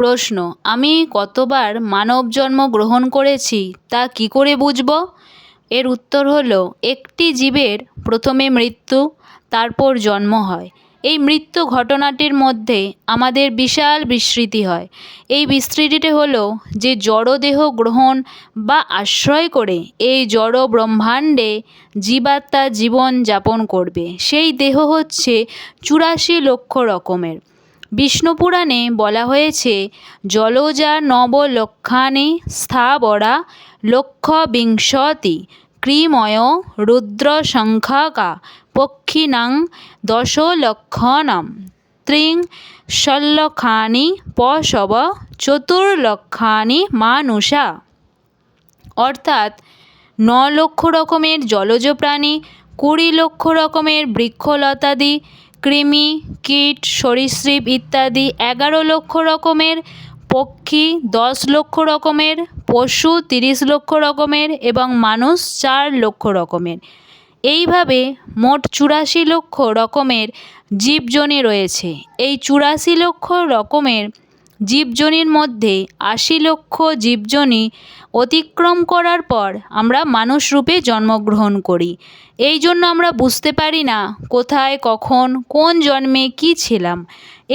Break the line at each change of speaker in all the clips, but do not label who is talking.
প্রশ্ন আমি কতবার মানব জন্ম গ্রহণ করেছি তা কী করে বুঝব এর উত্তর হল একটি জীবের প্রথমে মৃত্যু তারপর জন্ম হয় এই মৃত্যু ঘটনাটির মধ্যে আমাদের বিশাল বিস্মৃতি হয় এই বিস্তৃতিটি হল যে জড়দেহ গ্রহণ বা আশ্রয় করে এই জড় ব্রহ্মাণ্ডে জীবাত্মা জীবন যাপন করবে সেই দেহ হচ্ছে চুরাশি লক্ষ রকমের বিষ্ণুপুরাণে বলা হয়েছে জলজা নবলক্ষাণে স্থাবরা লক্ষবিংশতি ক্রিময় রুদ্রসংখ্যাকা পক্ষিণাং দশলক্ষণম ত্রিং ষল্লক্ষানি পশব চতুর্লক্ষানি মানুষা অর্থাৎ ন লক্ষ রকমের জলজ প্রাণী কুড়ি লক্ষ রকমের বৃক্ষলতাদি কৃমি কীট সরীসৃপ ইত্যাদি এগারো লক্ষ রকমের পক্ষী দশ লক্ষ রকমের পশু তিরিশ লক্ষ রকমের এবং মানুষ চার লক্ষ রকমের এইভাবে মোট চুরাশি লক্ষ রকমের জীবজনী রয়েছে এই চুরাশি লক্ষ রকমের জীবজনির মধ্যে আশি লক্ষ জীবজনী অতিক্রম করার পর আমরা মানুষ রূপে জন্মগ্রহণ করি এই জন্য আমরা বুঝতে পারি না কোথায় কখন কোন জন্মে কি ছিলাম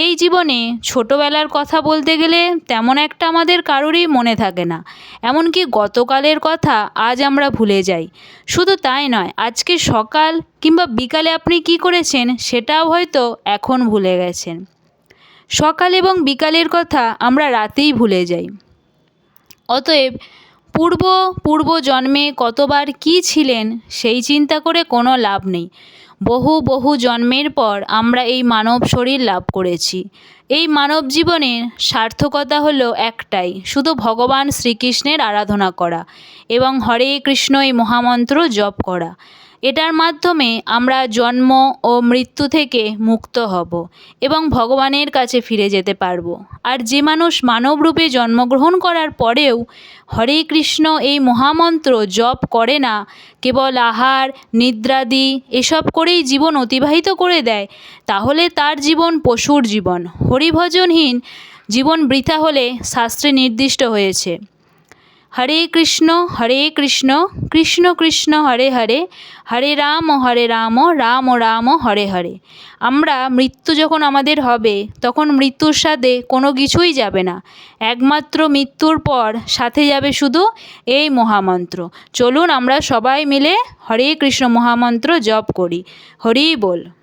এই জীবনে ছোটোবেলার কথা বলতে গেলে তেমন একটা আমাদের কারোরই মনে থাকে না এমনকি গতকালের কথা আজ আমরা ভুলে যাই শুধু তাই নয় আজকে সকাল কিংবা বিকালে আপনি কি করেছেন সেটাও হয়তো এখন ভুলে গেছেন সকাল এবং বিকালের কথা আমরা রাতেই ভুলে যাই অতএব পূর্ব পূর্ব জন্মে কতবার কী ছিলেন সেই চিন্তা করে কোনো লাভ নেই বহু বহু জন্মের পর আমরা এই মানব শরীর লাভ করেছি এই মানব জীবনের সার্থকতা হলো একটাই শুধু ভগবান শ্রীকৃষ্ণের আরাধনা করা এবং হরে কৃষ্ণ এই মহামন্ত্র জপ করা এটার মাধ্যমে আমরা জন্ম ও মৃত্যু থেকে মুক্ত হব এবং ভগবানের কাছে ফিরে যেতে পারব আর যে মানুষ মানবরূপে জন্মগ্রহণ করার পরেও হরে কৃষ্ণ এই মহামন্ত্র জপ করে না কেবল আহার নিদ্রাদি এসব করেই জীবন অতিবাহিত করে দেয় তাহলে তার জীবন পশুর জীবন হরিভজনহীন জীবন বৃথা হলে শাস্ত্রে নির্দিষ্ট হয়েছে হরে কৃষ্ণ হরে কৃষ্ণ কৃষ্ণ কৃষ্ণ হরে হরে হরে রাম হরে রাম রাম রাম হরে হরে আমরা মৃত্যু যখন আমাদের হবে তখন মৃত্যুর সাথে কোনো কিছুই যাবে না একমাত্র মৃত্যুর পর সাথে যাবে শুধু এই মহামন্ত্র চলুন আমরা সবাই মিলে হরে কৃষ্ণ মহামন্ত্র জপ করি হরি বল